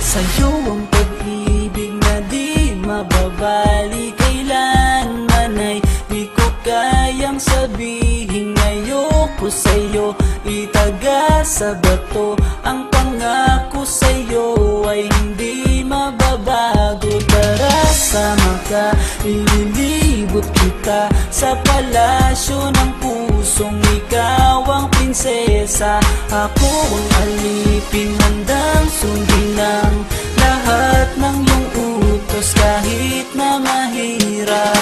Sa'yo ang pag-ibig na di mababali. Kailanman ay di ko kayang sabihin Ngayoko sa'yo. Itaga sa bato ililibot kita Sa palasyo ng pusong ikaw ang prinsesa. Ako ang alipin handang sundin ng lahat ng iyong utos Kahit na mahirap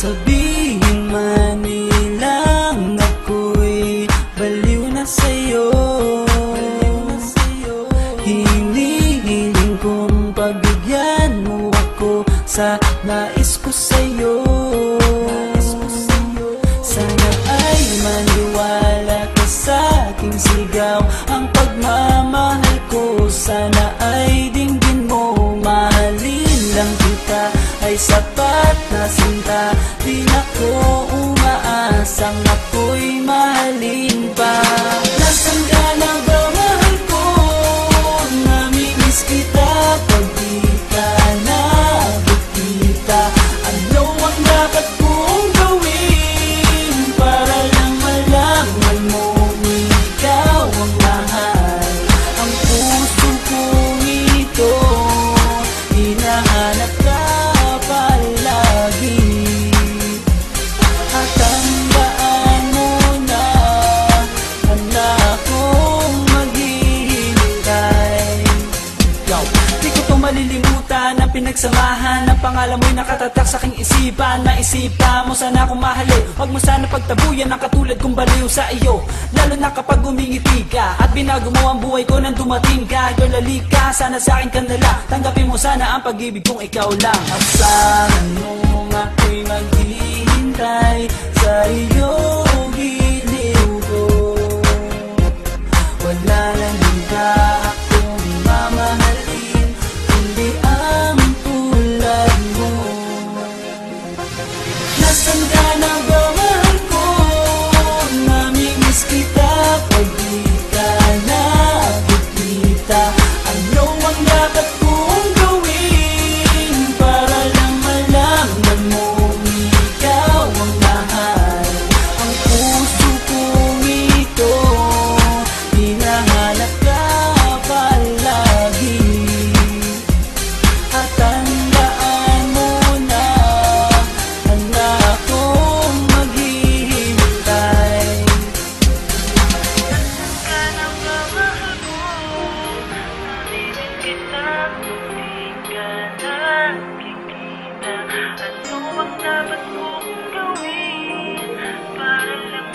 Sabihin man nilang ako'y baliw na sa'yo. Hinihiling kong pagbigyan mo ako sa nais ko sa'yo. Sana ay maniwala ka sa aking sigaw ako'y mahalin pa malilimutan ang pinagsamahan. Ang pangalan mo'y nakatatak sa aking isipan. Naisipan mo sana akong mahalin Huwag mo sana pagtabuyan ang katulad kong baliw sa iyo. Lalo na kapag umingiti ka At binago mo ang buhay ko nang dumating ka. Girl, alika, sana sa akin ka nala Tanggapin mo sana ang pag-ibig kong ikaw lang. Asahan mo ako'y maghihintay Sa iyong Ano ang dapat kong gawin? Para lang